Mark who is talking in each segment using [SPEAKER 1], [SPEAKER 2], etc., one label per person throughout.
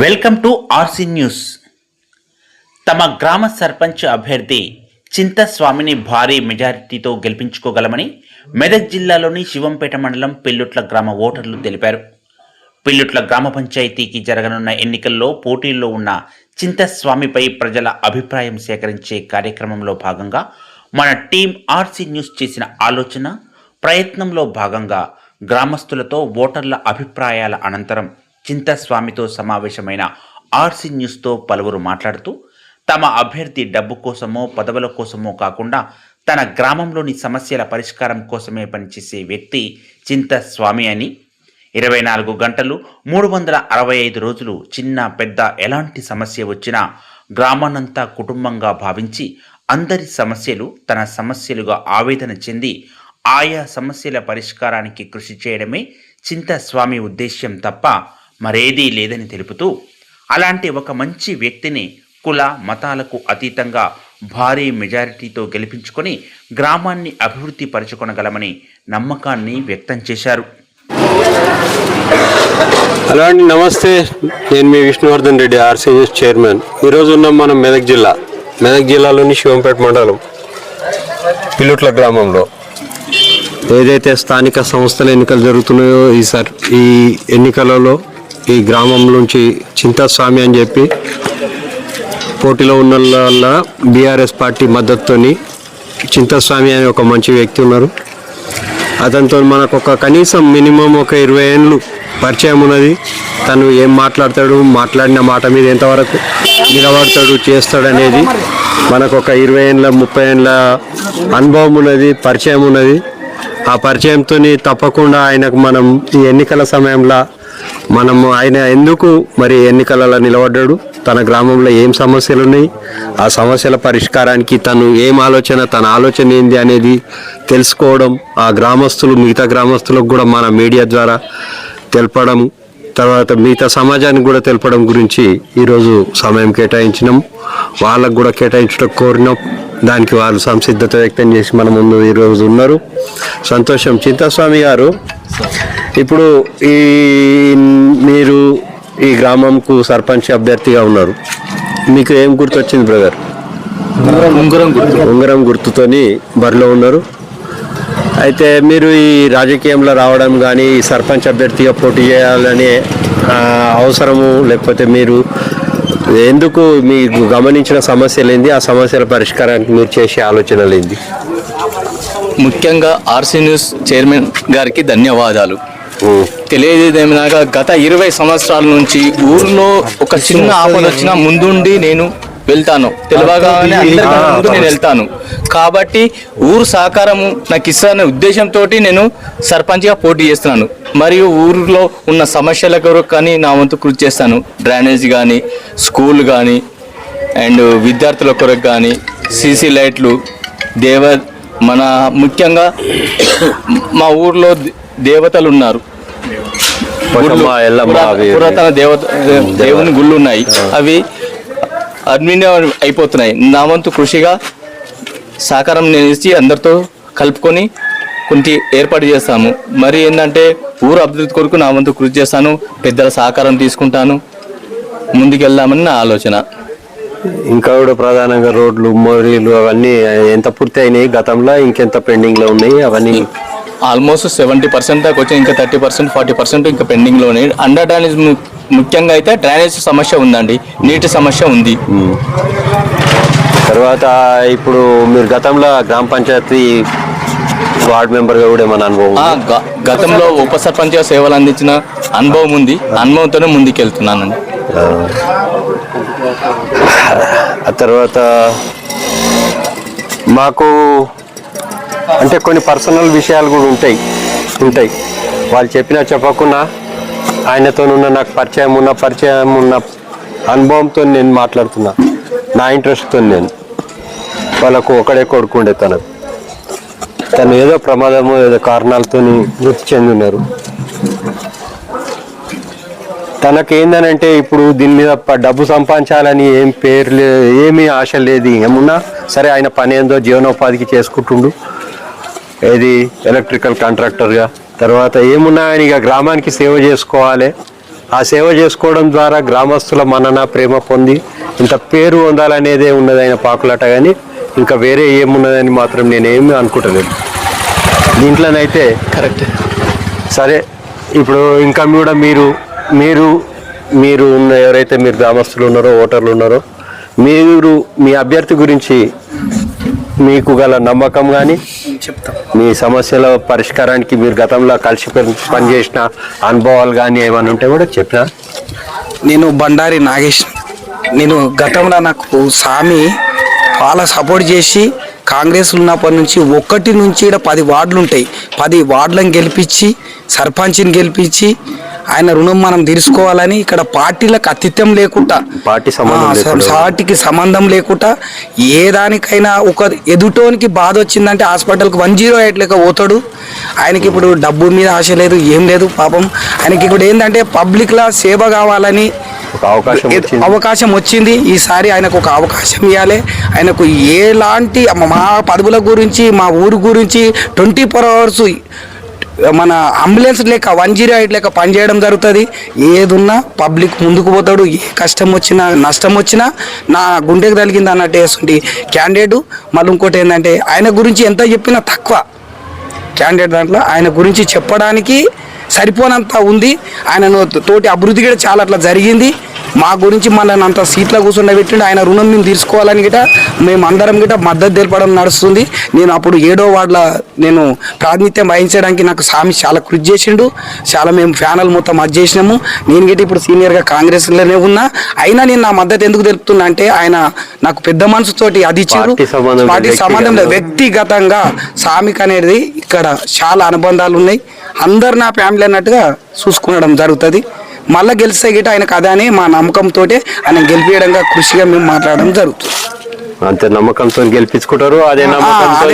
[SPEAKER 1] Welcome to RC news. తమ గ్రామ సర్పంచ్ అభ్యర్థి చింతస్వామిని భారీ మెజారిటీతో గెలిపించుకోగలమని మెదక్ జిల్లాలోని శివంపేట మండలం పిల్లుట్ల గ్రామ ఓటర్లు తెలిపారు. పిల్లుట్ల గ్రామ పంచాయతీకి జరగనున్న ఎన్నికల్లో పోటీల్లో ఉన్న చింతస్వామిపై ప్రజల అభిప్రాయం సేకరించే కార్యక్రమంలో భాగంగా మన టీం ఆర్సీ న్యూస్ చేసిన ఆలోచన ప్రయత్నంలో భాగంగా గ్రామస్తులతో ఓటర్ల అభిప్రాయాల అనంతరం చింతస్వామితో సమావేశమైన ఆర్సీ న్యూస్తో పలువురు మాట్లాడుతూ తమ అభ్యర్థి డబ్బు కోసమో పదవుల కోసమో కాకుండా తన గ్రామంలోని సమస్యల పరిష్కారం కోసమే పనిచేసే వ్యక్తి చింతస్వామి అని. ఇరవై నాలుగు గంటలు మూడు వందల అరవై ఐదు రోజులు చిన్న పెద్ద ఎలాంటి సమస్య వచ్చినా గ్రామానంతా కుటుంబంగా భావించి అందరి సమస్యలు తన సమస్యలుగా ఆవేదన చెంది ఆయా సమస్యల పరిష్కారానికి కృషి చేయడమే చింతస్వామి ఉద్దేశ్యం తప్ప మరేదీ లేదని తెలుపుతూ అలాంటి ఒక మంచి వ్యక్తిని కుల మతాలకు అతీతంగా భారీ మెజారిటీతో గెలిపించుకొని గ్రామాన్ని అభివృద్ధి పరచుకొనగలమని నమ్మకాన్ని వ్యక్తం చేశారు.
[SPEAKER 2] హలో అండి నమస్తే. నేను మీ విష్ణువర్ధన్ రెడ్డి ఆర్సీఎస్ చైర్మన్. ఈరోజు ఉన్నాం మనం మెదక్ జిల్లా మెదక్ జిల్లాలోని శివంపేట మండలం పిల్లుట్ల గ్రామంలో. ఏదైతే స్థానిక సంస్థల ఎన్నికలు జరుగుతున్నాయో ఈ సార్ ఈ ఎన్నికలలో ఈ గ్రామం నుంచి చింతాస్వామి అని చెప్పి పోటీలో ఉన్న వాళ్ళ బీఆర్ఎస్ పార్టీ మద్దతుతోని చింతాస్వామి అనే ఒక మంచి వ్యక్తి ఉన్నారు. అతనితో మనకు ఒక కనీసం మినిమం ఒక ఇరవై ఏళ్ళు పరిచయం ఉన్నది. తను ఏం మాట్లాడతాడు మాట్లాడిన మాట మీద ఎంతవరకు నిలబడతాడు చేస్తాడు అనేది మనకు ఒక ఇరవై ఏళ్ళ ముప్పై ఏళ్ళ అనుభవం ఉన్నది పరిచయం ఉన్నది. ఆ పరిచయంతో తప్పకుండా ఆయనకు మనం ఈ ఎన్నికల సమయంలో మనము ఆయన ఎందుకు మరి ఎన్నికలలో నిలబడ్డాడు? తన గ్రామంలో ఏం సమస్యలు ఉన్నాయి ఆ సమస్యల పరిష్కారానికి తను ఏం ఆలోచన తన ఆలోచన ఏంది అనేది తెలుసుకోవడం ఆ గ్రామస్తులు మిగతా గ్రామస్తులకు కూడా మన మీడియా ద్వారా తెలపడం తర్వాత మిగతా సమాజానికి కూడా తెలపడం గురించి ఈరోజు సమయం కేటాయించినాం. వాళ్ళకు కూడా కేటాయించడం కోరినాం. దానికి వాళ్ళు సంసిద్ధత వ్యక్తం చేసి మన ముందు ఈరోజు ఉన్నారు. సంతోషం. చింతాస్వామి గారు ఇప్పుడు ఈ మీరు ఈ గ్రామంకు సర్పంచ్ అభ్యర్థిగా ఉన్నారు. మీకు ఏం గుర్తొచ్చింది బ్రదర్?
[SPEAKER 3] ఉంగరం గుర్తు.
[SPEAKER 2] ఉంగరం గుర్తుతోని బరిలో ఉన్నారు. అయితే మీరు ఈ రాజకీయంలో రావడం కానీ ఈ సర్పంచ్ అభ్యర్థిగా పోటీ చేయాలనే అవసరము లేకపోతే మీరు ఎందుకు మీకు గమనించిన సమస్యలు ఏంది? ఆ సమస్యల పరిష్కారానికి మీరు చేసే ఆలోచనలు ఏంది?
[SPEAKER 3] ముఖ్యంగా ఆర్సీ న్యూస్ చైర్మన్ గారికి ధన్యవాదాలు.
[SPEAKER 2] ఉం.
[SPEAKER 3] తెలియజేదేమనగా గత ఇరవై సంవత్సరాల నుంచి ఊర్లో ఒక చిన్న ఆపద వచ్చినా ముందుండి నేను వెళ్తాను. తెలియగానే అందరికన్నా ముందు నేను వెళ్తాను. కాబట్టి ఊరు సహకారము నాకు ఇస్తానే. ఉద్దేశంతో నేను సర్పంచ్గా పోటీ చేస్తున్నాను. మరియు ఊరిలో ఉన్న సమస్యల కొరకు కానీ నా వంతు కృషి చేస్తాను. డ్రైనేజ్ కానీ స్కూల్ కానీ అండ్ విద్యార్థుల కొరకు కానీ సీసీ లైట్లు దేవ మన ముఖ్యంగా మా ఊర్లో దేవతలు ఉన్నారు. పురాతన దేవత దేవుని గుళ్ళు ఉన్నాయి. అవి అడ్మిన్ అయిపోతున్నాయి. నా వంతు కృషిగా సహకారం నేను ఇచ్చి అందరితో కలుపుకొని కొంచెం ఏర్పాటు చేస్తాము. మరి ఏంటంటే ఊరు అభివృద్ధి కొరకు నా వంతు కృషి చేస్తాను పెద్దల సహకారం తీసుకుంటాను ముందుకెళ్దామని నా ఆలోచన.
[SPEAKER 2] ఇంకా కూడా ప్రధానంగా రోడ్లు మోరీలు అవన్నీ ఎంత పూర్తి అయినాయి గతంలో ఇంకెంత పెండింగ్లో ఉన్నాయి అవన్నీ?
[SPEAKER 3] ఆల్మోస్ట్ సెవెంటీ పర్సెంట్ దాకా వచ్చి ఇంకా థర్టీ పర్సెంట్ ఫార్టీ పర్సెంట్ ఇంకా పెండింగ్లో ఉన్నాయి. అండర్ డ్రైనేజ్ ము- ముఖ్యంగా అయితే డ్రైనేజ్ సమస్య ఉందండి నీటి సమస్య ఉంది.
[SPEAKER 2] తర్వాత ఇప్పుడు మీరు గతంలో గ్రామ పంచాయతీ వార్డ్ మెంబర్గా కూడా ఏమైనా అనుభవం
[SPEAKER 3] గతంలో ఉప సర్పంచ్ సేవలు అందించిన అనుభవం ఉంది అనుభవంతోనే ముందుకెళ్తున్నానండి.
[SPEAKER 2] ఆ తర్వాత మాకు అంటే కొన్ని పర్సనల్ విషయాలు కూడా ఉంటాయి ఉంటాయి వాళ్ళు చెప్పినా చెప్పకుండా ఆయనతో ఉన్న నాకు పరిచయం ఉన్న పరిచయం ఉన్న అనుభవంతో నేను మాట్లాడుతున్నా. నా ఇంట్రెస్ట్తో నేను. వాళ్ళకు ఒకడే కొడుకుండే తనకు తను ఏదో ప్రమాదము ఏదో కారణాలతో మృతి చెంది ఉన్నారు. తనకేందనంటే ఇప్పుడు దీని మీద డబ్బు సంపాదించాలని ఏం పేరు లే ఏమీ ఆశ లేదు ఏమున్నా సరే ఆయన పని ఏందో జీవనోపాధికి చేసుకుంటుండు. ఏది? ఎలక్ట్రికల్ కాంట్రాక్టర్గా. తర్వాత ఏమున్నా ఆయన ఇక గ్రామానికి సేవ చేసుకోవాలి. ఆ సేవ చేసుకోవడం ద్వారా గ్రామస్తుల మన్నన ప్రేమ పొంది ఇంత పేరు పొందాలనేదే ఉన్నది ఆయన పాకులాట కానీ ఇంకా వేరే ఏమున్నదని మాత్రం నేనేమి అనుకుంటలేదు. దీంట్లోనైతే
[SPEAKER 3] కరెక్ట్.
[SPEAKER 2] సరే ఇప్పుడు ఇంకా కూడా మీరు మీరు మీరు ఉన్న ఎవరైతే మీరు గ్రామస్తులు ఉన్నారో ఓటర్లు ఉన్నారో మీరు మీ అభ్యర్థి గురించి మీకు గల నమ్మకం కానీ మీ సమస్యల పరిష్కారానికి మీరు గతంలో కలిసి పని- పనిచేసిన అనుభవాలు కానీ ఏమైనా ఉంటే కూడా చెప్పినా?
[SPEAKER 4] నేను బండారి నాగేష్. నేను గతంలో నాకు స్వామి చాలా సపోర్ట్ చేసి కాంగ్రెస్ ఉన్నప్పటి నుంచి ఒక్కటి నుంచి ఈడ పది వార్డులు ఉంటాయి పది వార్డులను గెలిపించి సర్పంచ్ని గెలిపించి ఆయన రుణం మనం తీర్చుకోవాలని ఇక్కడ పార్టీలకు అతిథ్యం లేకుండా
[SPEAKER 2] పార్టీ.
[SPEAKER 4] పార్టీకి సంబంధం లేకుండా ఏ దానికైనా ఒక ఎదుటోనికి బాధ వచ్చిందంటే హాస్పిటల్కి వన్ జీరో ఎయిట్ లెక్క పోతాడు. ఆయనకి ఇప్పుడు డబ్బు మీద ఆశ లేదు ఏం లేదు పాపం. ఆయనకి ఇప్పుడు ఏంటంటే పబ్లిక్లా సేవ కావాలని
[SPEAKER 2] ఒక అవకాశం
[SPEAKER 4] అవకాశం వచ్చింది. ఈసారి ఆయనకు ఒక అవకాశం ఇవ్వాలి ఆయనకు ఎలాంటి మా పదవుల గురించి మా ఊరు గురించి ట్వంటీ ఫోర్ అవర్స్ మన అంబులెన్స్ లేక వన్ జీరో ఎయిట్ లేక పనిచేయడం జరుగుతుంది. ఏదున్నా పబ్లిక్ ముందుకు పోతాడు. ఏ కష్టం వచ్చినా నష్టం వచ్చినా నా గుండెకి తగిలింది అన్నట్టు వేస్తుంటే క్యాండిడేట్ మళ్ళీ ఇంకోటి ఏంటంటే ఆయన గురించి ఎంత చెప్పినా తక్కువ. క్యాండిడేట్ దాంట్లో ఆయన గురించి చెప్పడానికి సరిపోనంత ఉంది. ఆయనను తోటి అభివృద్ధి కూడా చాలా అట్లా జరిగింది. మా గురించి మనల్ని అంత సీట్లో కూర్చుండబెట్టిండు ఆయన రుణం మేము తీర్చుకోవాలని గిట మేము అందరం గిట మద్దతు తెలపడం నడుస్తుంది. నేను అప్పుడు ఏడో వార్డులో నేను ప్రాతినిధ్యం వహించడానికి నాకు స్వామి చాలా కృషి చేసిండు. చాలా మేము ఫ్యానల్ మొత్తం అది చేసినాము. నేను గిట ఇప్పుడు సీనియర్గా కాంగ్రెస్లోనే ఉన్నా. అయినా నేను నా మద్దతు ఎందుకు తెలుపుతున్నా అంటే ఆయన నాకు పెద్ద మనసుతోటి అది ఇచ్చారు.
[SPEAKER 2] పార్టీ సంబంధం లేదు,
[SPEAKER 4] పార్టీ సంబంధం లేదు. వ్యక్తిగతంగా. సామిక్ అనేది ఇక్కడ చాలా అనుబంధాలు ఉన్నాయి. అందరు నా ఫ్యామిలీ అన్నట్టుగా చూసుకునడం జరుగుతుంది. మళ్ళీ గెలిస్తే గిట ఆయనకు అదే అని మా నమ్మకంతో ఆయన గెలిపించడంగా కృషిగా మేము మాట్లాడడం జరుగుతుంది.
[SPEAKER 2] అంతే నమ్మకంతో గెలిపించుకుంటారు అదే నమ్మకంతో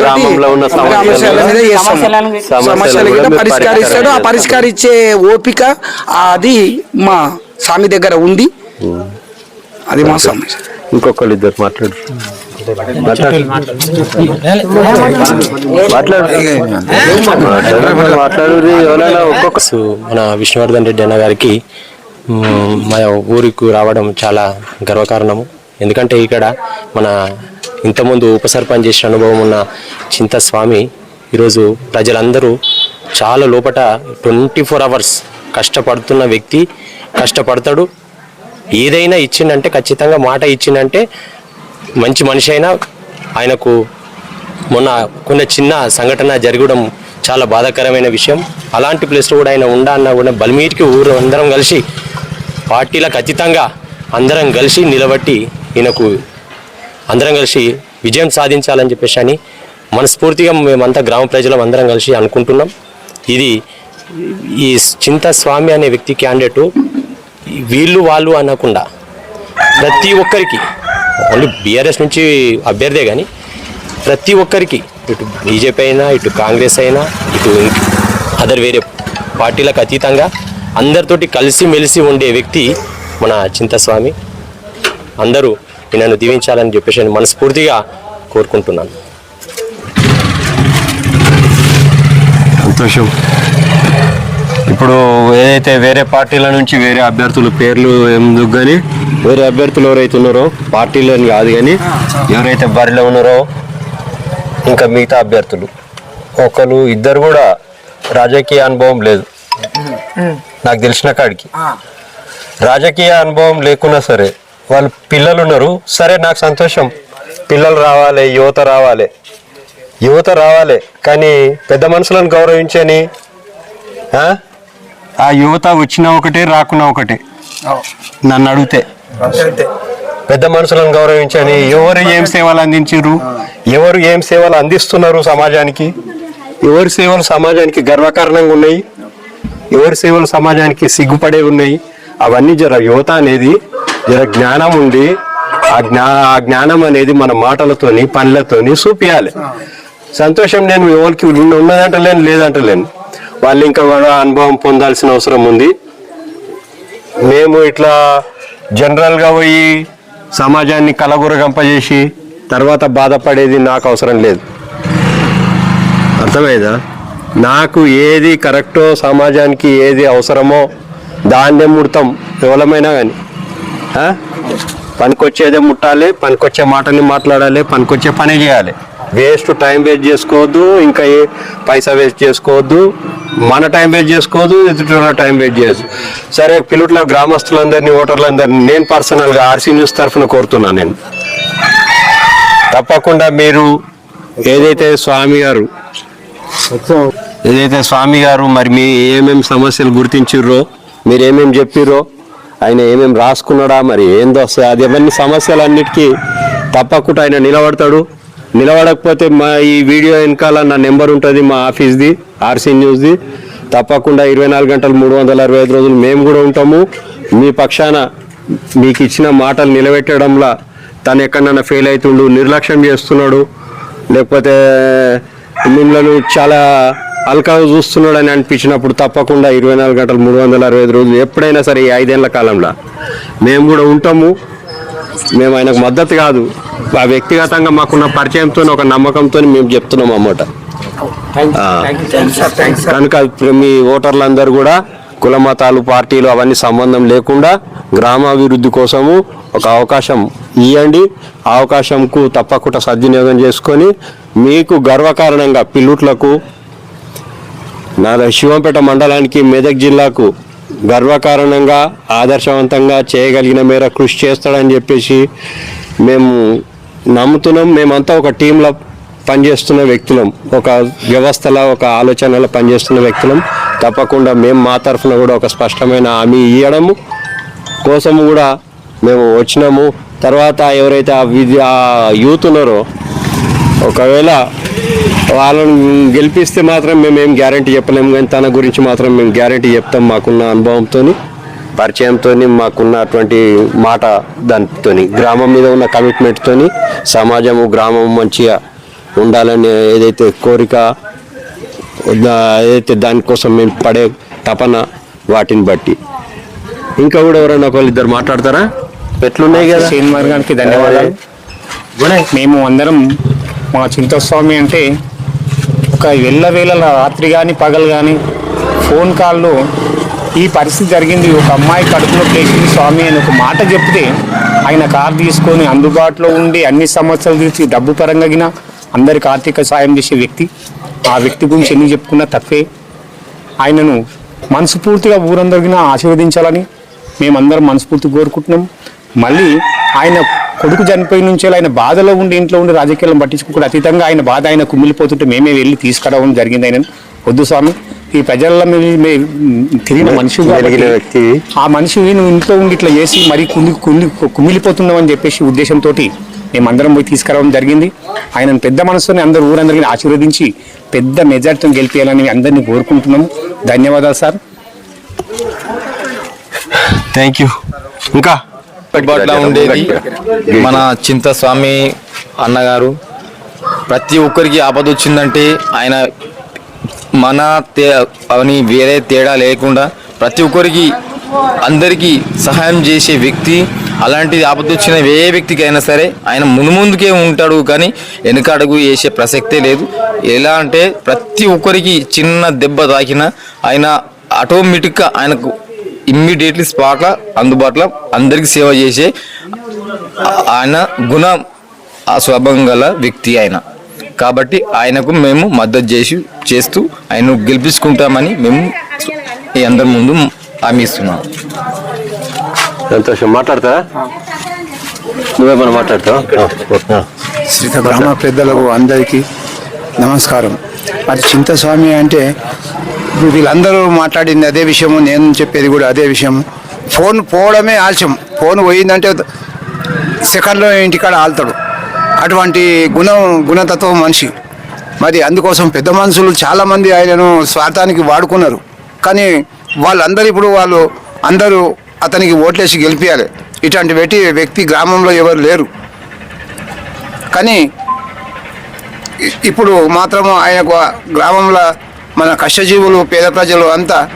[SPEAKER 2] గ్రామంలో ఉన్న
[SPEAKER 4] సమస్యల పరిష్కరిస్తాడు. ఆ
[SPEAKER 2] పరిష్కారం
[SPEAKER 4] పరిష్కరించే ఓపిక అది మా స్వామి దగ్గర ఉంది. అది మా సమస్య.
[SPEAKER 2] ఇంకొకళ్ళు ఇద్దరు మాట్లాడు మాట్లాడు ఎవరైనా ఒక్కొక్క
[SPEAKER 5] మన విష్ణువర్ధన్ రెడ్డి అన్న గారికి మా ఊరికి రావడం చాలా గర్వకారణము. ఎందుకంటే ఇక్కడ మన ఇంతకుముందు ఉప సర్పంచ్ చేసిన అనుభవం ఉన్న చింతస్వామి ఈరోజు ప్రజలందరూ చాలా లోపట ట్వంటీ ఫోర్ అవర్స్ కష్టపడుతున్న వ్యక్తి కష్టపడతాడు. ఏదైనా ఇచ్చిందంటే ఖచ్చితంగా మాట ఇచ్చిందంటే మంచి మనిషి అయినా ఆయనకు మొన్న కొన్ని చిన్న సంఘటన జరగడం చాలా బాధాకరమైన విషయం. అలాంటి ప్లేస్లో కూడా ఆయన ఉండా అన్న కూడా బలిమీటికి ఊరు అందరం కలిసి పార్టీలకు అతీతంగా అందరం కలిసి నిలబట్టి ఈయనకు అందరం కలిసి విజయం సాధించాలని చెప్పేసి అని మనస్ఫూర్తిగా మేమంతా గ్రామ ప్రజలం అందరం కలిసి అనుకుంటున్నాం. ఇది ఈ చింత స్వామి అనే వ్యక్తి క్యాండిడేటు వీళ్ళు వాళ్ళు అనకుండా ప్రతి ఒక్కరికి ఓన్లీ బీఆర్ఎస్ నుంచి అభ్యర్థే కానీ ప్రతి ఒక్కరికి ఇటు బీజేపీ అయినా ఇటు కాంగ్రెస్ అయినా ఇటు అదర్ వేరే పార్టీలకు అతీతంగా అందరితోటి కలిసి మెలిసి ఉండే వ్యక్తి మన చింతస్వామి. అందరూ నన్ను దీవించాలని చెప్పేసి నేను మనస్ఫూర్తిగా కోరుకుంటున్నాను.
[SPEAKER 2] సంతోషం. ఇప్పుడు ఏదైతే వేరే పార్టీల నుంచి వేరే అభ్యర్థుల పేర్లు ఎందుకు కానీ వేరే అభ్యర్థులు ఎవరైతే ఉన్నారో పార్టీలని కాదు కానీ ఎవరైతే బరిలో ఉన్నారో ఇంకా మిగతా అభ్యర్థులు ఒకరు ఇద్దరు కూడా రాజకీయ అనుభవం లేదు. నాకు తెలిసిన కాడికి. రాజకీయ అనుభవం లేకున్నా సరే వాళ్ళు పిల్లలు ఉన్నారు. సరే నాకు సంతోషం. పిల్లలు రావాలి యువత రావాలి. యువత రావాలి కానీ పెద్ద మనుషులను గౌరవించని ఆ? యువత వచ్చినా ఒకటే రాకున్నా ఒకటే. నన్ను అడిగితే. పెద్ద మనుషులను గౌరవించని ఎవరు ఏం సేవలు అందించారు ఎవరు ఏం సేవలు అందిస్తున్నారు సమాజానికి? ఎవరి సేవలు సమాజానికి గర్వకారణంగా ఉన్నాయి? ఎవరి సేవలు సమాజానికి సిగ్గుపడే ఉన్నాయి? అవన్నీ జర యువత అనేది జర జ్ఞానం ఉండి ఆ జ్ఞా ఆ జ్ఞానం అనేది మన మాటలతోని పనులతోని చూపియాలి. సంతోషం నేను ఎవరికి ఉన్న- ఉన్నదంటలేను లేదంటలేను. వాళ్ళు ఇంకా కూడా అనుభవం పొందాల్సిన అవసరం ఉంది. మేము ఇట్లా జనరల్గా పోయి సమాజాన్ని కలగురగంపజేసి తర్వాత బాధపడేది నాకు అవసరం లేదు. అర్థమైందా? నాకు ఏది కరెక్టో సమాజానికి ఏది అవసరమో దాన్నే ముడతాం ఎవరమైనా కానీ పనికొచ్చేదే ముట్టాలి పనికొచ్చే మాటని మాట్లాడాలి పనికొచ్చే పని చేయాలి. వేస్ట్ టైం వేస్ట్ చేసుకోవద్దు ఇంకా ఏ పైసా వేస్ట్ చేసుకోవద్దు మన టైం వేస్ట్ చేసుకోవద్దు ఎదుటి టైం వేస్ట్ చేయొద్దు. సరే పిలుట్ల గ్రామస్తులందరినీ ఓటర్లందరినీ నేను పర్సనల్గా ఆర్సీ న్యూస్ తరఫున కోరుతున్నాను నేను. తప్పకుండా మీరు ఏదైతే స్వామి గారు ఏదైతే స్వామి గారు మరి మీ ఏమేమి సమస్యలు గుర్తించిర్రో మీరు ఏమేమి చెప్పిర్రో ఆయన ఏమేమి రాసుకున్నాడా మరి ఏందో దొస్తా అది అవన్నీ సమస్యలన్నిటికీ తప్పకుండా ఆయన నిలబడతాడు. నిలబడకపోతే మా ఈ వీడియో వెనకాల నా నెంబర్ ఉంటుంది మా ఆఫీస్ది ఆర్సీ న్యూస్ది. తప్పకుండా ఇరవై నాలుగు గంటలు మూడు వందల అరవై ఐదు రోజులు మేము కూడా ఉంటాము. మీ పక్షాన మీకు ఇచ్చిన మాటలు నిలబెట్టడంలో తను ఎక్కడన్నా ఫెయిల్ అవుతుండు నిర్లక్ష్యం చేస్తున్నాడు లేకపోతే మిమ్మల్ని చాలా అల్కాగా చూస్తున్నాడు అని అనిపించినప్పుడు తప్పకుండా ఇరవై నాలుగు గంటలు మూడు వందల అరవై ఐదు రోజులు ఎప్పుడైనా సరే ఈ ఐదేళ్ళ కాలంలో. మేము కూడా ఉంటాము. మేము ఆయనకు మద్దతు కాదు. ఆ వ్యక్తిగతంగా మాకున్న పరిచయంతో ఒక నమ్మకంతో మేము చెప్తున్నాం అన్నమాట. కనుక మీ ఓటర్లందరూ కూడా కుల మతాలు పార్టీలు అవన్నీ సంబంధం లేకుండా గ్రామాభివృద్ధి కోసము ఒక అవకాశం ఇవ్వండి ఆ అవకాశంకు తప్పకుండా సద్వినియోగం చేసుకొని మీకు గర్వకారణంగా పిల్లుట్లకు నా శివంపేట మండలానికి మెదక్ జిల్లాకు గర్వకారణంగా ఆదర్శవంతంగా చేయగలిగిన మేర కృషి చేస్తాడని చెప్పేసి మేము నమ్ముతున్నాం. మేమంతా ఒక టీంలో పనిచేస్తున్న వ్యక్తులం. ఒక వ్యవస్థలో ఒక ఆలోచనలో పనిచేస్తున్న వ్యక్తులం. తప్పకుండా మేము మా తరఫున కూడా ఒక స్పష్టమైన హామీ ఇవ్వడము కోసము కూడా మేము వచ్చినాము. తర్వాత ఎవరైతే ఆ విద్య ఆ యూత్ ఉన్నారో ఒకవేళ వాళ్ళని గెలిపిస్తే మాత్రం మేము ఏం గ్యారంటీ చెప్పలేము కానీ తన గురించి మాత్రం మేము గ్యారంటీ చెప్తాం మాకున్న అనుభవంతో పరిచయంతో మాకున్నటువంటి మాట దానితో గ్రామం మీద ఉన్న కమిట్మెంట్తో సమాజము గ్రామం మంచిగా ఉండాలని ఏదైతే కోరిక ఏదైతే దానికోసం మేము పడే తపన వాటిని బట్టి. ఇంకా కూడా ఎవరైనా ఒకళ్ళు ఇద్దరు మాట్లాడతారా? ఎట్లున్నాయి కదా?
[SPEAKER 6] శ్రీనివార్ గారికి ధన్యవాదాలు. మేము అందరం మా చింతస్వామి అంటే ఒక వెళ్ళవేళ రాత్రి కానీ పగలు కానీ ఫోన్ కాల్లో ఈ పరిస్థితి జరిగింది. ఒక అమ్మాయి కడుపులో పేసింది స్వామి అని ఒక మాట చెప్తే ఆయన కార్ తీసుకొని అందుబాటులో ఉండి అన్ని సమస్యలు తీర్చి డబ్బు పరంగా గిన అందరికి ఆర్థిక సాయం చేసే వ్యక్తి. ఆ వ్యక్తి గురించి ఎన్ని చెప్పుకున్నా తప్పే. ఆయనను మనస్ఫూర్తిగా ఊరందరిగిన ఆశీర్వదించాలని మేమందరం మనస్ఫూర్తిగా కోరుకుంటున్నాం. మళ్ళీ ఆయన కొడుకు చనిపోయిన నుంచి ఆయన బాధలో ఉండి ఇంట్లో ఉండి రాజకీయాలను పట్టించుకోకుండా అతీతంగా ఆయన బాధ ఆయన కుమిలిపోతుంటే మేమే వెళ్ళి తీసుకురావడం జరిగింది ఆయన వద్దు స్వామి ఈ ప్రజల తిరిగిన మనిషి
[SPEAKER 2] వ్యక్తి.
[SPEAKER 6] ఆ మనిషి నువ్వు ఇంట్లో ఉండి ఇట్లా చేసి మరీ కుమి కుమి కుమిలిపోతున్నావు అని చెప్పేసి ఉద్దేశంతో మేమందరం పోయి తీసుకురావడం జరిగింది. ఆయన పెద్ద మనసుని అందరూ ఊరందరికీ ఆశీర్వదించి పెద్ద మెజార్టీతో గెలిపేయాలని అందరినీ కోరుకుంటున్నాము. ధన్యవాదాలు సార్.
[SPEAKER 2] థ్యాంక్ యూ ఇంకా
[SPEAKER 3] అందుబాటులో ఉండేది మన చింతస్వామి అన్నగారు. ప్రతి ఒక్కరికి ఆపద వచ్చిందంటే ఆయన మన తే అని వేరే తేడా లేకుండా ప్రతి ఒక్కరికి అందరికీ సహాయం చేసే వ్యక్తి అలాంటిది ఆపద వచ్చిన ఏ వ్యక్తికి అయినా సరే ఆయన మునుముందుకే ఉంటాడు కానీ వెనుకడుగు వేసే ప్రసక్తే లేదు. ఎలా అంటే ప్రతి ఒక్కరికి చిన్న దెబ్బ తాకినా ఆయన ఆటోమేటిక్గా ఆయనకు ఇమ్మీడియట్లీ స్పాట్లో అందుబాటులో అందరికీ సేవ చేసే ఆయన గుణ ఆ స్వభావం గల వ్యక్తి ఆయన. కాబట్టి ఆయనకు మేము మద్దతు చేసి చేస్తూ ఆయన గెలిపించుకుంటామని మేము ఈ అందరి ముందు హామీ ఇస్తున్నాం.
[SPEAKER 2] సంతోషం. మాట్లాడతా నువ్వేమన్నా మాట్లాడతావా?
[SPEAKER 7] గ్రామ పెద్దలకు అందరికీ నమస్కారం. మరి చింతస్వామి అంటే వీళ్ళందరూ మాట్లాడింది అదే విషయము నేను చెప్పేది కూడా అదే విషయం ఫోన్ పోవడమే ఆలస్యం. ఫోన్ పోయిందంటే సెకండ్లో ఇంటికాడ ఆల్తాడు. అటువంటి గుణం గుణతత్వం మనిషి. మరి అందుకోసం పెద్ద మనుషులు చాలామంది ఆయనను స్వార్థానికి వాడుకున్నారు. కానీ వాళ్ళందరూ ఇప్పుడు వాళ్ళు అందరూ అతనికి ఓట్లేసి గెలిపించాలి ఇటువంటి వ్యక్తి వ్యక్తి గ్రామంలో ఎవరు లేరు. కానీ ఇప్పుడు మాత్రము ఆయనకు గ్రామంలో మన కష్టజీవులు పేద ప్రజలు అంతా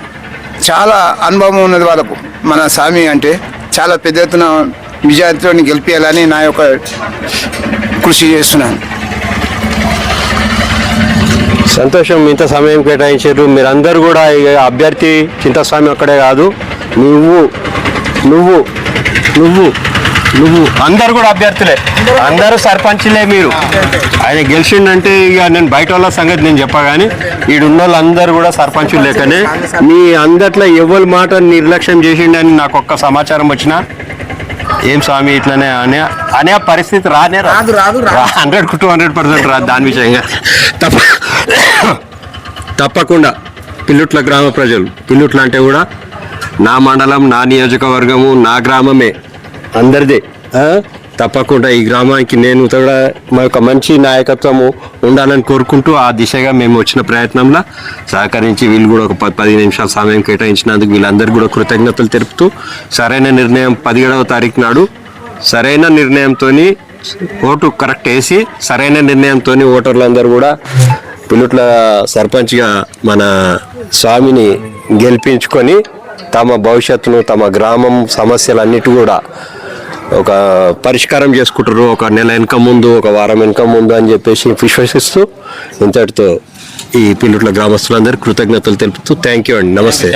[SPEAKER 7] చాలా అనుభవం ఉన్నది వాళ్ళకు. మన స్వామి అంటే చాలా పెద్ద ఎత్తున విజయాలతో గెలిపించాలని నా యొక్క కృషి చేస్తున్నాను.
[SPEAKER 2] సంతోషం ఇంత సమయం కేటాయించారు. మీరందరూ కూడా అభ్యర్థి చింతస్వామి ఒక్కడే కాదు నువ్వు నువ్వు నువ్వు నువ్వు అందరు కూడా అభ్యర్థులే. అందరూ సర్పంచ్లే మీరు ఆయన గెలిచిండంటే ఇక నేను బయట వాళ్ళ సంగతి నేను చెప్పా కానీ ఈడున్న వాళ్ళందరూ కూడా సర్పంచులు లేకనే మీ అందట్లో ఎవరి మాట నిర్లక్ష్యం చేసిండని నాకు ఒక్క సమాచారం వచ్చినా ఏం స్వామి ఇట్లనే అనే అనే పరిస్థితి రానే
[SPEAKER 4] రాదు, రాదు, రాదు.
[SPEAKER 2] హండ్రెడ్ టు హండ్రెడ్ పర్సెంట్ రాదు దాని విషయంగా తప్ప తప్పకుండా పిల్లుట్ల గ్రామ ప్రజలు పిల్లుట్ల అంటే కూడా నా మండలం నా నియోజకవర్గము నా గ్రామమే అందరిదే? తప్పకుండా ఈ గ్రామానికి నేను కూడా మా యొక్క మంచి నాయకత్వము ఉండాలని కోరుకుంటూ ఆ దిశగా మేము వచ్చిన ప్రయత్నంలో సహకరించి వీళ్ళు కూడా ఒక పది పది నిమిషాల సమయం కేటాయించినందుకు వీళ్ళందరికీ కూడా కృతజ్ఞతలు తెలుపుతూ సరైన నిర్ణయం పదిహేడవ తారీఖు నాడు సరైన నిర్ణయంతో ఓటు కరెక్ట్ వేసి సరైన నిర్ణయంతో ఓటర్లందరూ కూడా పిలుట్ల సర్పంచ్గా మన స్వామిని గెలిపించుకొని తమ భవిష్యత్తును తమ గ్రామం సమస్యలన్నిటి కూడా ఒక పరిష్కారం చేసుకుంటారు ఒక నెల వెనక ముందు ఒక వారం వెనక ముందు అని చెప్పేసి విశ్వసిస్తూ ఇంతటితో ఈ పిల్లుట్ల గ్రామస్తులందరూ కృతజ్ఞతలు తెలుపుతూ థ్యాంక్ యూ అండి. నమస్తే.